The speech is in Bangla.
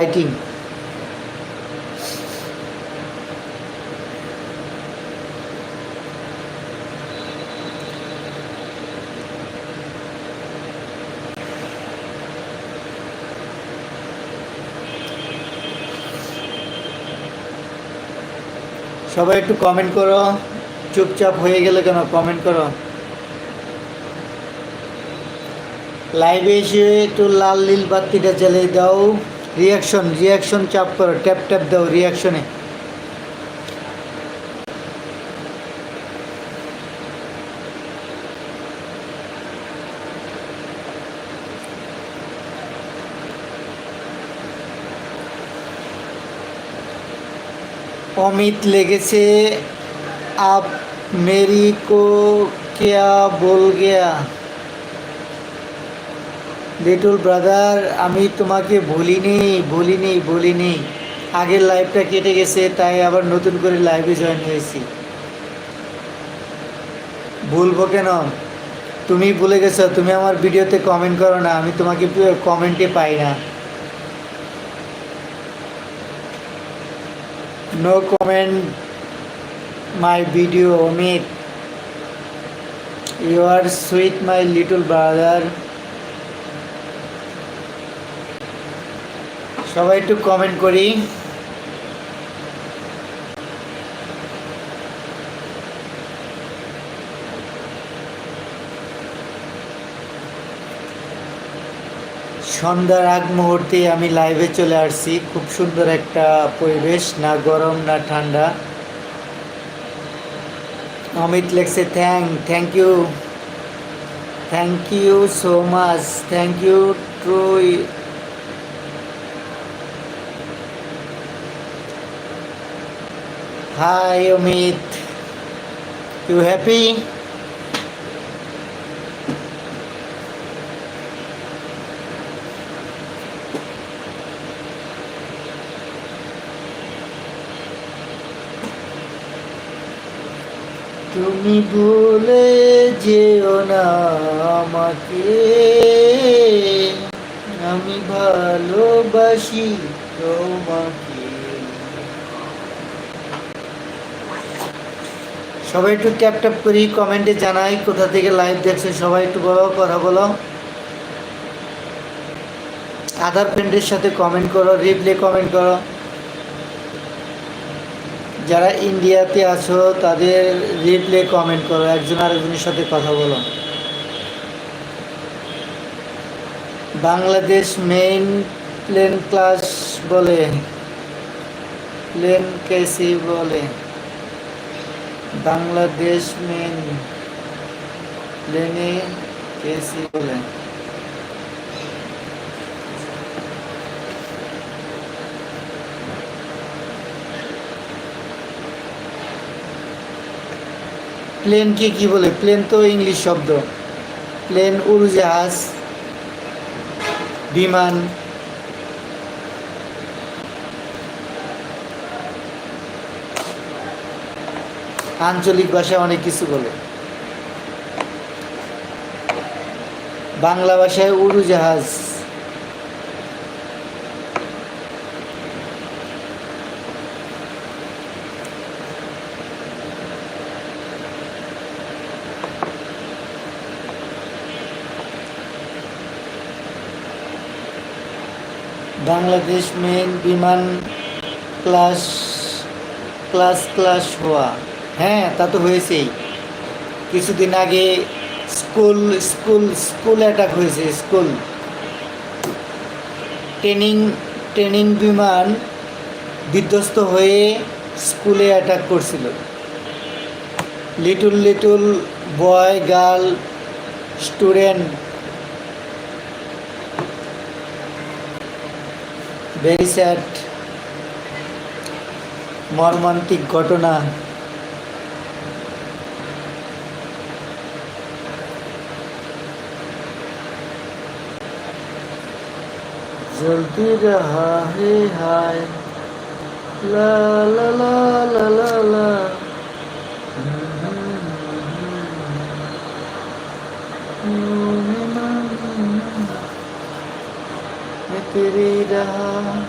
লাইটিং সবাই একটু কমেন্ট করো। চুপচাপ হয়ে গেলে কেন কমেন্ট করো? লাইভে এসে একটু লাল নীল বাতিটা জ্বালিয়ে দাও। রিয়াকশন রিয়াকশন চাপ করো ট্যাপ ট্যাপ দাও রিয়াকশনে অমিত লেগেছে আপ মেরি কো কেয়া বল গেয়া লিটল ব্রাদার, আমি তোমাকে ভুলিনি ভুলিনি ভুলিনি। আগের লাইফটা কেটে গেছে, তাই আবার নতুন করে লাইভে জয়েন হয়েছি। ভুলবো কেন? তুমি ভুলে গেছো, তুমি আমার ভিডিওতে কমেন্ট করো না, আমি তোমাকে কমেন্টে পাই না। No comment my video Amit you are sweet my little brother সবাই একটু কমেন্ট করি। সন্ধ্যার আগ মুহূর্তে আমি লাইভে চলে আসছি। খুব সুন্দর একটা পরিবেশ, না গরম, না ঠান্ডা। অমিত লেখছে thank thank you thank you so much thank you too Hi Amit. You happy? তুমি ভুলে যেও না আমাকে আমি ভালোবাসি তোমাকে সবাই একটু ট্যাপ ট্যাপ করি কমেন্টে জানাই কোথা থেকে লাইভ দেখছে সবাই একটু বলো কথা বলো। আধার ফ্রেন্ডের সাথে কমেন্ট করো রিপ্লে কমেন্ট করো। যারা ইন্ডিয়াতে আছো, তাদের রিপ্লে কমেন্ট করো, একজন আরেকজনের সাথে কথা বলো। বাংলাদেশ মেইন প্লেন ক্লাস বলে প্লেন কেসি বলে। বাংলাদেশ প্লেনে কেসি বলে। প্লেনকে কি বলে? প্লেন তো ইংলিশ শব্দ। প্লেন উড়োজাহাজ বিমান আঞ্চলিক ভাষায় অনেক কিছু বলে। বাংলা ভাষায় উড়োজাহাজ বাংলাদেশ মেন বিমান ক্লাস ক্লাস ক্লাস হওয়া। হ্যাঁ তা তো হয়েছেই। কিছুদিন আগে স্কুল স্কুল স্কুল অ্যাটাক হয়েছে, স্কুল। ট্রেনিং ট্রেনিং বিমান বিধ্বস্ত হয়ে স্কুলে অ্যাটাক করছিল। Little little boy, girl, student. Very sad মর্মান্তিক ঘটনা। जल्दी रहा है हाय ला ला ला ला ला ला मैं तेरी रहा